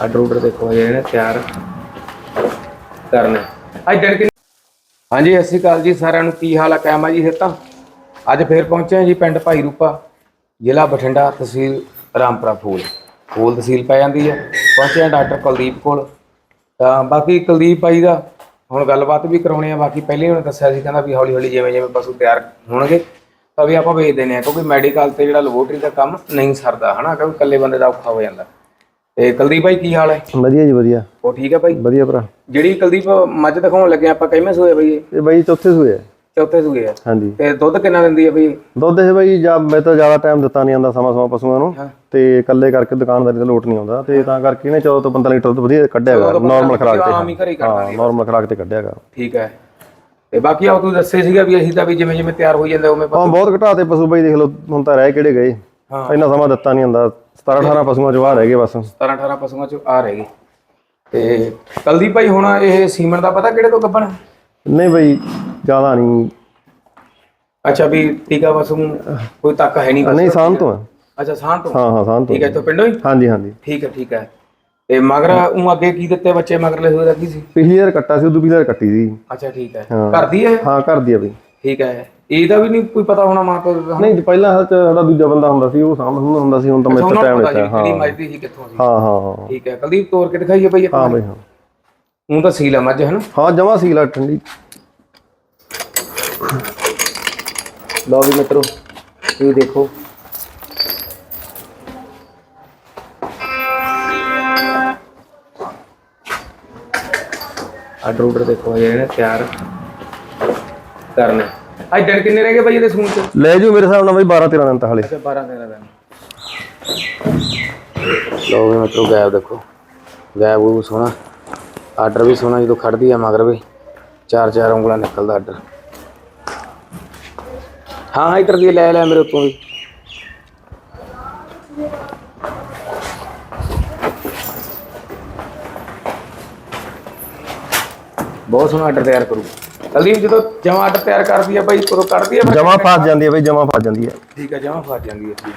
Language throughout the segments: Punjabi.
ਆਰਡਰ ਆਰਡਰ ਦੇਖੋ, ਹਜੇ ਇਹਨੇ ਤਿਆਰ ਕਰਨੇ। ਅੱਜ ਦਿਨ ਕਿ ਹਾਂਜੀ, ਸਤਿ ਸ਼੍ਰੀ ਅਕਾਲ ਜੀ, ਸਾਰਿਆਂ ਨੂੰ ਕੀ ਹਾਲ ਆ, ਕਾਇਮਾ ਜੀ ਤਾਂ? ਅੱਜ ਫੇਰ ਪਹੁੰਚੇ ਹਾਂ ਜੀ ਪਿੰਡ ਭਾਈ ਰੂਪਾ, ਜ਼ਿਲ੍ਹਾ ਬਠਿੰਡਾ ਤਹਿਸੀਲ ਰਾਮਪੁਰਾ ਫੂਲ। ਫੂਲ ਤਹਿਸੀਲ ਪੈ ਜਾਂਦੀ ਹੈ ਪਹੁੰਚੇ ਹਾਂ ਡਾਕਟਰ ਕੁਲਦੀਪ ਕੋਲ। ਤਾਂ ਬਾਕੀ ਕੁਲਦੀਪ ਭਾਈ ਦਾ ਹੁਣ ਗੱਲਬਾਤ ਵੀ ਕਰਾਉਣੀ ਆ, ਬਾਕੀ ਪਹਿਲੇ ਉਹਨੇ ਦੱਸਿਆ ਸੀ, ਕਹਿੰਦਾ ਵੀ ਹੌਲੀ ਹੌਲੀ ਜਿਵੇਂ ਜਿਵੇਂ ਪਸ਼ੂ ਤਿਆਰ ਹੋਣਗੇ, ਤਾਂ ਵੀ ਆਪਾਂ ਵੇਚ ਦਿੰਦੇ ਆ ਕਿਉਂਕਿ ਮੈਡੀਕਲ ਤੇ ਜਿਹੜਾ ਲੈਬੋਰਟਰੀ ਦਾ ਕੰਮ ਨਹੀਂ ਸਰਦਾ, ਹਨਾ, ਕਿਉਂਕਿ ਇਕੱਲੇ ਬੰਦੇ ਦਾ ਔਖਾ ਹੋ ਜਾਂਦਾ। ਤੇ ਕੁਲਦੀਪ ਭਾਈ ਕੀ ਹਾਲ ਹੈ? ਵਧੀਆ ਜੀ ਵਧੀਆ। ਉਹ ਠੀਕ ਹੈ ਭਾਈ? ਵਧੀਆ ਭਰਾ। ਜਿਹੜੀ ਕੁਲਦੀਪ ਮੱਝ ਦਿਖਾਉਣ ਲੱਗੇ ਆਪਾਂ ਕਿਵੇਂ ਸੂਏ ਬਈ ਇਹ? ਬਾਈ ਚੌਥੇ ਸੂਏ ਆ। ਚੌਥੇ ਸੂਏ ਆ। ਹਾਂਜੀ। ਤੇ ਦੁੱਧ ਕਿੰਨਾ ਦਿੰਦੀ ਹੈ ਬਈ ਦੁੱਧ ਇਹ ਬਾਈ ਜਾਂ ਮੈਂ ਤਾਂ ਜ਼ਿਆਦਾ ਟਾਈਮ ਦਿੱਤਾ ਨਹੀਂ ਆਂਦਾ ਸਮਾਂ ਸਮਾਂ ਪਸ਼ੂਆਂ ਨੂੰ। ਹਾਂ। ਤੇ ਇਕੱਲੇ ਕਰਕੇ ਦੁਕਾਨਦਾਰੀ ਦਾ ਲੋਟ ਨਹੀਂ ਆਉਂਦਾ। ਤੇ ਤਾਂ ਕਰਕੇ ਇਹਨੇ 14 ਤੋਂ 15 ਲੀਟਰ ਦੁੱਧ ਵਧੀਆ ਕੱਢਿਆਗਾ ਨਾਰਮਲ ਖਰਾਕ ਤੇ। ਹੀ ਹਾਂ ਨਾਰਮਲ ਖਰਾਕ ਤੇ ਕੱਢਿਆਗਾ ਠੀਕ ਹੈ। ਤੇ ਬਾਕੀ ਆ ਤੂੰ ਦੱਸੇ ਸੀਗਾ ਵੀ ਅਸੀਂ ਤਾਂ ਵੀ ਜਿਵੇਂ ਜਿਵੇਂ ਤਿਆਰ ਹੋਈ ਜਾਂਦੇ ਉਵੇਂ ਹਾਂ ਬਹੁਤ ਘਟਾਤੇ ਪਸ਼ੂ ਬਾਈ ਦੇਖ ਲਓ ਹੁਣ ਤਾਂ ਰਹਿ ਕਿਹੜੇ ਗਏ। ਹਾਂ। ਇੰਨਾ ਸਮਾਂ ਦਿੱਤਾ ਨਹੀਂ ਆਂਦਾ 17 18 ਪਸ਼ੂਆਂ ਚੋਂ ਆ ਰਹਿ ਗਏ ਬਸ। 17 18 ਪਸ਼ੂਆਂ ਚ ਆ ਰਹੇ ਤੇ ਕੁਲਦੀਪ ਭਾਈ ਹੁਣ ਇਹ ਸੀਮਨ ਦਾ ਪਤਾ ਕਿਹੜੇ ਤੋਂ ਗੱਬਣ ਨਹੀਂ ਬਾਈ ਜ਼ਿਆਦਾ ਨਹੀਂ। ਅੱਛਾ ਵੀ ਟੀਕਾ ਪਸ਼ੂ ਕੋਈ ਤੱਕ ਹੈ ਨਹੀਂ। ਨਹੀਂ ਸਾਨ ਤੋਂ ਅੱਛਾ ਸਾਂ ਤੋਂ ਹਾਂ। ਹਾਂ ਸਾਨ ਤੋਂ ਠੀਕ ਹੈ ਤੋਂ ਪਿੰਡੋਂ ਹੀ? ਹਾਂਜੀ ਹਾਂਜੀ। ਠੀਕ ਹੈ ਠੀਕ ਹੈ। ਤੇ ਮਗਰ ਉਹ ਅੱਗੇ ਕੀ ਦਿੱਤੇ ਬੱਚੇ ਮਗਰਲੇ ਹੋਏ ਦਾ ਕੀ ਸੀ? ਪਿਛਲੀ ਵਾਰ ਕੱਟਾ ਸੀ ਉਦੋਂ ਪਿਛਲੀ ਵਾਰ ਕੱਟੀ ਸੀ। ਅੱਛਾ ਠੀਕ ਹੈ। ਹਾਂ। ਘਰ ਦੀ ਹੈ ਹਾਂ ਘਰ ਦੀ ਆ ਬਈ। ਠੀਕ ਹੈ। ਇਹਦਾ ਵੀ ਨਹੀਂ ਕੋਈ ਪਤਾ ਹੋਣਾ ਮਾਂ ਕੋਲ ਨਹੀਂ ਜੀ, ਪਹਿਲਾਂ ਹਾਲ ਚ ਸਾਡਾ ਦੂਜਾ ਬੰਦਾ ਹੁੰਦਾ ਸੀ ਉਹ ਸਾਹਮਣੇ ਹੁੰਦਾ ਹੁੰਦਾ ਸੀ ਹੁਣ ਤਾਂ ਮੇਰੇ ਟਾਈਮ ਜੀ ਹਾਂ ਕਿਹੜੀ ਮੱਝ ਦੀ ਸੀ ਕਿੱਥੋਂ ਸੀ ਹਾਂ ਠੀਕ ਹੈ ਕੁਲਦੀਪ ਤੋਰ ਕੇ ਦਿਖਾਈਏ ਭਾਈ ਹਾਂ ਬਈ ਹਾਂ। ਉਹ ਤਾਂ ਸੀਲਾ ਮੱਝ ਹੈ ਨਾ। ਹਾਂ ਜਮਾ ਸੀ ਲਾ ਠੰਡੀ। ਲਓ ਵੀ ਮਿੱਤਰੋ ਇਹ ਦੇਖੋ। ਆਰਡਰ ਆਰਡਰ ਦੇਖੋ ਇਹਨੇ ਤਿਆਰ ਕਰਨਾ। ਅੱਜ ਦਿਨ ਕਿੰਨੇ ਰਹਿ ਗਏ ਭਾਈ ਇਹਦੇ ਸੂਣ ਚ ਲੈ ਜੂ ਮੇਰੇ ਹਿਸਾਬ ਨਾਲ ਬਈ 12 13 ਦਿਨ ਤਾਂ ਹਲੇ। ਅੱਛਾ 12 13 ਦਿਨ। ਲਓ ਵੀ ਮਿੱਤਰੋ ਗੈਬ ਦੇਖੋ। ਗੈਬ ਉਹ ਸੋਹਣਾ। ਆਰਡਰ ਵੀ ਸੋਹਣਾ ਜਦੋਂ ਖੜਦੀ ਆ ਮਗਰ ਵੀ। ਚਾਰ ਚਾਰ ਉਂਗਲਾਂ ਨਿਕਲਦਾ ਆਰਡਰ। ਹਾਂ ਹਾਂ ਇਧਰ ਦੀ ਲੈ ਲੈ ਮੇਰੇ ਉੱਤੋਂ ਵੀ। ਬਹੁਤ ਸੋਹਣਾ ਆਰਡਰ ਤਿਆਰ ਕਰੂ। ਕਲਦੀਪ ਜਦੋਂ ਜਮਾ ਆਰਡਰ ਤਿਆਰ ਕਰਦੀ ਆ ਬਾਈ ਕਦੋਂ ਕਰਦੀ ਆ ਫਿਰ ਜਮਾ ਫਸ ਜਾਂਦੀ ਹੈ ਬਈ ਜਮਾ ਫਸ ਜਾਂਦੀ ਹੈ ਠੀਕ ਹੈ ਜਮਾ ਫਸ ਜਾਂਦੀ ਹੈ ਠੀਕ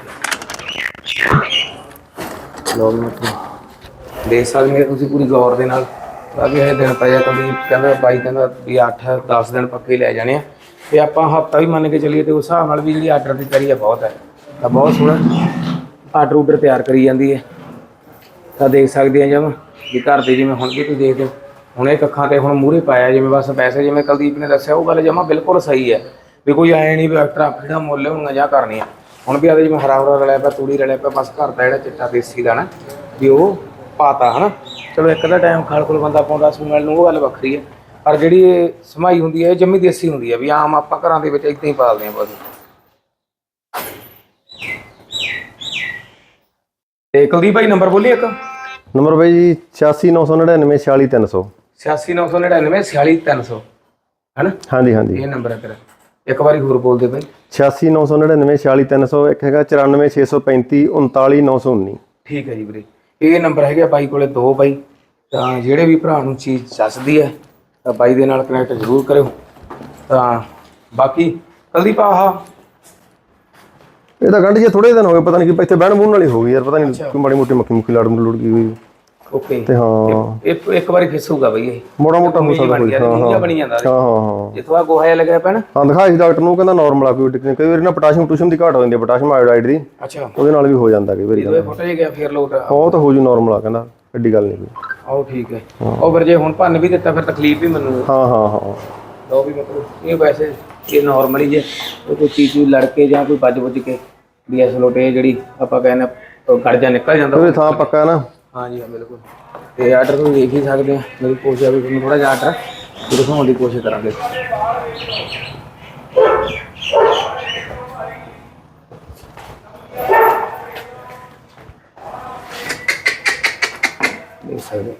ਹੈ ਲੋਗ ਮਤਲਬ ਦੇਖ ਸਕਦੇ ਹੋ ਤੁਸੀਂ ਪੂਰੀ ਗੌਰ ਦੇ ਨਾਲ। ਬਾਕੀ ਇਹ ਦਿਨ ਪਏ ਆ ਕਦੀ ਕਹਿੰਦਾ ਬਾਈ ਕਹਿੰਦਾ ਵੀ 8 10 ਦਿਨ ਪੱਕੇ ਲੈ ਜਾਣੇ ਆ। ਤੇ ਆਪਾਂ ਹਫਤਾ ਵੀ ਮੰਨ ਕੇ ਚੱਲੀਏ ਤੇ ਉਸ ਹਿਸਾਬ ਨਾਲ ਵੀ ਜਿਹੜੀ ਆਰਡਰ ਦੀ ਕਰੀ ਆ ਬਹੁਤ ਹੈ ਤਾਂ ਬਹੁਤ ਸੋਹਣਾ। ਆਰਡਰ ਆਰਡਰ ਤਿਆਰ ਕਰੀ ਜਾਂਦੀ ਹੈ ਤਾਂ ਦੇਖ ਸਕਦੇ ਆ ਜਮ ਵੀ ਘਰ ਦੇ ਜਿਵੇਂ ਹੁਣ ਵੀ ਤੁਸੀਂ ਦੇਖਦੇ ਹੋ ਹੁਣ ਇਹ ਕੱਖਾਂ ਤੇ ਹੁਣ ਮੂਹਰੇ ਪਾਇਆ ਜਿਵੇਂ ਬਸ ਪੈਸੇ ਜਿਵੇਂ ਕੁਲਦੀਪ ਨੇ ਦੱਸਿਆ, ਉਹ ਗੱਲ ਜਮਾ ਬਿਲਕੁਲ ਸਹੀ ਹੈ ਵੀ ਕੋਈ ਆਏ ਨਹੀਂ ਵੀ ਐਕਟਰਾ ਫੀੜਾ ਮੁੱਲ ਹੋਣਗਾ ਜਾਂ ਕਰਨੀਆਂ। ਹੁਣ ਵੀ ਆਦੇ ਜਿਵੇਂ ਹਰਾ ਹਰਾ ਰਲਿਆ ਪਿਆ, ਤੂੜੀ ਰਲਿਆ ਪਿਆ, ਬਸ ਘਰ ਦਾ ਜਿਹੜਾ ਚਿੱਟਾ ਦੇਸੀ ਦਾ ਨਾ ਵੀ ਉਹ ਪਾਤਾ, ਹਨਾ? ਚਲੋ ਇੱਕ ਦਾ ਟਾਈਮ ਖਾਲ ਕੋਲ ਬੰਦਾ ਪਾਉਂਦਾ, ਸੂਣ ਨੂੰ ਉਹ ਗੱਲ ਵੱਖਰੀ ਹੈ। ਪਰ ਜਿਹੜੀ ਇਹ ਸਮਾਈ ਹੁੰਦੀ ਹੈ, ਇਹ ਜੰਮੀ ਦੇਸੀ ਹੁੰਦੀ ਹੈ, ਵੀ ਆਮ ਆਪਾਂ ਘਰਾਂ ਦੇ ਵਿੱਚ ਇਦਾਂ ਹੀ ਪਾਲਦੇ ਹਾਂ ਬਸ। ਤੇ ਕੁਲਦੀਪ ਭਾਈ ਨੰਬਰ ਬੋਲੀ ਇੱਕ? ਨੰਬਰ ਬਾਈ ਜੀ 8699 46300 86999 46300 ਹੈਨਾ? ਹਾਂਜੀ ਹਾਂਜੀ। ਇਹ ਨੰਬਰ ਹੈ ਤੇਰਾ। ਇੱਕ ਵਾਰੀ ਹੋਰ ਬੋਲ ਦੇ ਭਾਈ 8699 46300 ਇੱਕ ਹੈਗਾ 94635 39919 ਠੀਕ ਹੈ ਜੀ ਵੀਰੇ। ਇਹ ਨੰਬਰ ਹੈਗੇ ਬਾਈ ਕੋਲੇ ਦੋ ਬਾਈ। ਤਾਂ ਜਿਹੜੇ ਵੀ ਭਰਾ ਨੂੰ ਚੀਜ਼ ਚੱਸਦੀ ਹੈ ਤਾਂ ਬਾਈ ਦੇ ਨਾਲ ਕਨੈਕਟ ਜ਼ਰੂਰ ਕਰਿਓ। ਤਾਂ ਬਾਕੀ ਕਲਦੀਪ ਆਹ ਇਹ ਤਾਂ ਗੰਢ ਜੇ ਥੋੜੇ ਦਿਨ ਹੋ ਗਏ ਪਤਾ ਨਹੀਂ ਕਿ ਇੱਥੇ ਬਹਿਣ ਬੂਣ ਵਾਲੀ ਹੋ ਗਈ ਯਾਰ ਪਤਾ ਨਹੀਂ ਕੋਈ ਮਾੜੀ ਮੋਟੀ ਮੱਖੀ ਮੁੱਖੀ ਲੜ ਲੁੜ ਗਈ ਹੋਈ। ਓਕੇ। ਤੇ ਹਾਂ। ਇੱਕ ਇੱਕ ਵਾਰੀ ਖਿੱਸੂਗਾ ਬਈ ਇਹ। ਮੋੜਾ ਮੋਟਾ ਹੋ ਸਕਦਾ ਕੋਈ ਹਾਂ ਹਾਂ। ਬਣੀ ਜਾਂਦਾ ਹਾਂ ਹਾਂ ਹਾਂ। ਜਿੱਥੋਂ ਆ ਗੋਹਾ ਲੱਗਿਆ ਪੈਣਾ ਹਾਂ ਦਿਖਾਈ ਸੀ ਡਾਕਟਰ ਨੂੰ ਕਹਿੰਦਾ ਨਾਰਮਲ ਆ ਕੋਈ ਦਿੱਕਤ ਨਹੀਂ ਕਈ ਵਾਰੀ ਨਾ ਪੋਟਾਸ਼ੀਅਮ ਟੂਸ਼ੀਅਮ ਦੀ ਘਾਟ ਹੋ ਜਾਂਦੀ ਹੈ ਪੋਟਾਸ਼ੀਅਮ ਆਇਓਡਾਈਡ ਦੀ। ਅੱਛਾ। ਉਹਦੇ ਨਾਲ ਵੀ ਹੋ ਜਾਂਦਾ ਕਈ ਵਾਰੀ ਜਦੋਂ ਫੁੱਟ ਜੇ ਗਿਆ ਫੇਰ ਲੋਟ ਉਹ ਤਾਂ ਹੋ ਜੂ ਨਾਰਮਲ ਆ ਕਹਿੰਦਾ। ਐਡੀ ਗੱਲ ਨਹੀਂ ਕੋਈ। ਆਓ ਠੀਕ ਹੈ। ਉਹ ਫਿਰ ਜੇ ਹੁਣ ਭੰਨ ਵੀ ਦਿੱਤਾ ਫਿਰ ਤਕਲੀਫ ਵੀ ਮੈਨੂੰ ਹਾਂ ਹਾਂ ਹਾਂ। ਲਓ ਵੀ ਮਤਲਬ ਇਹ ਵੈਸੇ ਇਹ ਨਾਰਮਲੀ ਜੇ ਉਹ ਕੋਈ ਚੀਜ਼ ਨੂੰ ਲੜ ਕੇ ਜਾਂ ਕੋਈ ਵੱਜ ਵੱਜ ਕੇ ਵੀ ਇਸ ਲੋਟੇ ਜਿਹੜੀ ਆਪਾਂ ਕਹਿੰਦੇ ਗੜ ਜਾ ਨਿਕਲ ਜਾਂਦਾ। ਉਹਦੇ ਥਾਂ ਪੱਕਾ ਨਾ। ਹਾਂਜੀ, ਹਾਂ, ਬਿਲਕੁਲ। ਤੇ ਆਰਡਰ ਤੁਸੀਂ ਦੇਖ ਹੀ ਸਕਦੇ ਹੋ। ਮੇਰੀ ਕੋਸ਼ਿਸ਼ ਹੈ ਵੀ ਤੁਹਾਨੂੰ ਥੋੜਾ ਜਿਹਾ ਆਰਡਰ ਦਿਖਾਉਣ ਦੀ ਕੋਸ਼ਿਸ਼ ਕਰਾਂਗੇ। ਦੇਖ ਸਕਦੇ ਹੋ।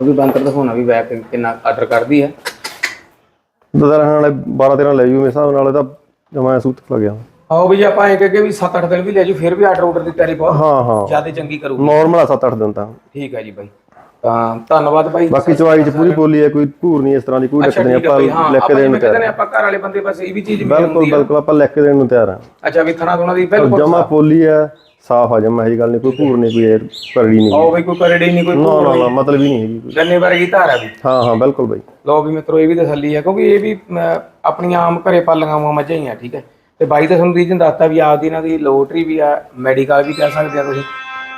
ਉਹ ਵੀ ਬੰਤਰ ਦਿਖਾਉਣਾ ਵੀ ਬੈਕ ਕਿੰਨਾ ਆਰਡਰ ਕਰਦੀ ਹੈ। ਦਦਰ ਵਾਲੇ 12 13 ਲੈ ਜੂ ਮੇਰੇ ਹਿਸਾਬ ਨਾਲ ਇਹਦਾ ਜਮਾ ਸੂਤ ਲੱਗ ਗਿਆ। ਆਓ ਵੀ ਜੇ ਆਪਾਂ ਇਹ ਕਹੇ ਵੀ 7-8 ਦਿਨ ਵੀ ਲੈ ਜੂ ਫਿਰ ਵੀ ਆਰਡਰ ਆਰਡਰ ਦੀ ਤਿਆਰੀ ਬਹੁਤ ਹਾਂ ਹਾਂ। ਜ਼ਿਆਦਾ ਚੰਗੀ ਕਰੂ ਨਾਰਮਲ ਆ 7-8 ਦਿਨ ਤਾਂ। ਠੀਕ ਹੈ ਜੀ ਬਾਈ। ਤਾਂ ਧੰਨਵਾਦ ਬਾਈ। ਬਾਕੀ ਚਵਾਈ ਚ ਪੂਰੀ ਬੋਲੀ ਹੈ ਕੋਈ ਭੂਰ ਨਹੀਂ ਇਸ ਤਰ੍ਹਾਂ ਦੀ ਕੋਈ ਹਾਂ ਆਪਾਂ ਲਿਖ ਕੇ ਦੇਣ ਨੂੰ ਤਿਆਰ ਆਪਾਂ ਘਰ ਵਾਲੇ ਬੰਦੇ ਬਸ ਇਹ ਵੀ ਚੀਜ਼ ਬਿਲਕੁਲ ਆ। ਬਿਲਕੁਲ ਆਪਾਂ ਲਿਖ ਕੇ ਦੇਣ ਨੂੰ ਤਿਆਰ ਹਾਂ ਅੱਛਾ ਵੀ ਥਣਾ ਥੁਣਾ ਦੀ ਬਿਲਕੁਲ ਜਮਾ ਪੋਲੀ ਹੈ ਸਾਫ਼ ਆ ਜਮਾ ਇਹ ਗੱਲ ਨਹੀਂ ਕੋਈ ਭੂਰ ਨਹੀਂ ਕੋਈ ਕਰੜੀ ਨਹੀਂ। ਆਓ ਬਈ ਕੋਈ ਕਰੜੇ ਨਹੀਂ ਕੋਈ ਨਾ ਨਾ ਮਤਲਬ ਹੀ ਨਹੀਂ ਹੈਗੀ ਕੋਈ। ਗੰਨੇ ਵਰਗੀ ਧਾਰ ਆ ਵੀ ਹਾਂ ਹਾਂ ਬਿਲਕੁਲ ਬਾਈ। ਲੋ ਵੀ ਮਿੱਤਰੋ ਇਹ ਵੀ ਤਸੱਲੀ ਹੈ ਕਿਉਂਕਿ ਇਹ ਵੀ ਅਮ, ਆਪਣੀਆਂ ਆਮ ਘਰੇ ਪਾਲੀਆਂ ਮੱਝਾਂ ਹੀ ਆ ਠੀਕ ਹੈ। ਤੇ ਬਾਈ ਤਾਂ ਤੁਹਾਨੂੰ ਰੀਜਨ ਦੱਸਤਾ ਵੀ ਆਪਦੀ ਇਹਨਾਂ ਦੀ ਲੋਟਰੀ ਵੀ ਆ ਮੈਡੀਕਲ ਵੀ ਕਹਿ ਸਕਦੇ ਆ ਤੁਸੀਂ।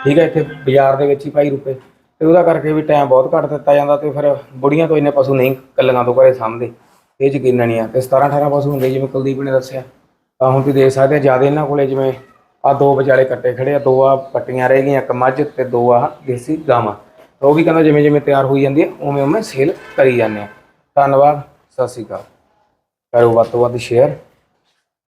ਠੀਕ ਹੈ ਇੱਥੇ ਬਾਜ਼ਾਰ ਦੇ ਵਿੱਚ ਹੀ ਭਾਈ ਰੁਪਏ। ਤੇ ਉਹਦਾ ਕਰਕੇ ਵੀ ਟਾਈਮ ਬਹੁਤ ਘੱਟ ਦਿੱਤਾ ਜਾਂਦਾ ਤੇ ਫਿਰ ਬੁੜੀਆਂ ਤੋਂ ਇੰਨੇ ਪਸ਼ੂ ਨਹੀਂ ਕੱਲੀਆਂ ਤੋਂ ਘਰੇ ਸਾਂਭਦੇ। ਇਹ ਯਕੀਨ ਨਹੀਂ ਆ। ਤੇ 17 18 ਪਸ਼ੂ ਹੁੰਦੇ ਜਿਵੇਂ ਕੁਲਦੀਪ ਨੇ ਦੱਸਿਆ। ਤਾਂ ਹੁਣ ਤੁਸੀਂ ਦੇਖ ਸਕਦੇ ਆ, ਜ਼ਿਆਦਾ ਇਹਨਾਂ ਕੋਲੇ ਜਿਵੇਂ ਆ ਦੋ ਵਿਚਾਲੇ ਕੱਟੇ ਖੜੇ ਆ। ਦੋ ਆ ਪੱਟੀਆਂ ਰਹਿ ਗਈਆਂ, ਇੱਕ ਮੱਝ ਤੇ ਦੋ ਆ ਦੇਸੀ ਗਾਵਾਂ। ਉਹ ਵੀ ਕਹਿੰਦਾ ਜਿਵੇਂ ਜਿਵੇਂ ਤਿਆਰ ਹੋਈ ਜਾਂਦੀ ਹੈ ਉਵੇਂ ਉਵੇਂ ਸੇਲ ਕਰੀ ਜਾਂਦੇ ਆ। ਧੰਨਵਾਦ, ਸਤਿ ਸ਼੍ਰੀ ਅਕਾਲ। ਕਰੋ ਵੱਧ ਤੋਂ ਵੱਧ ਸ਼ੇਅਰ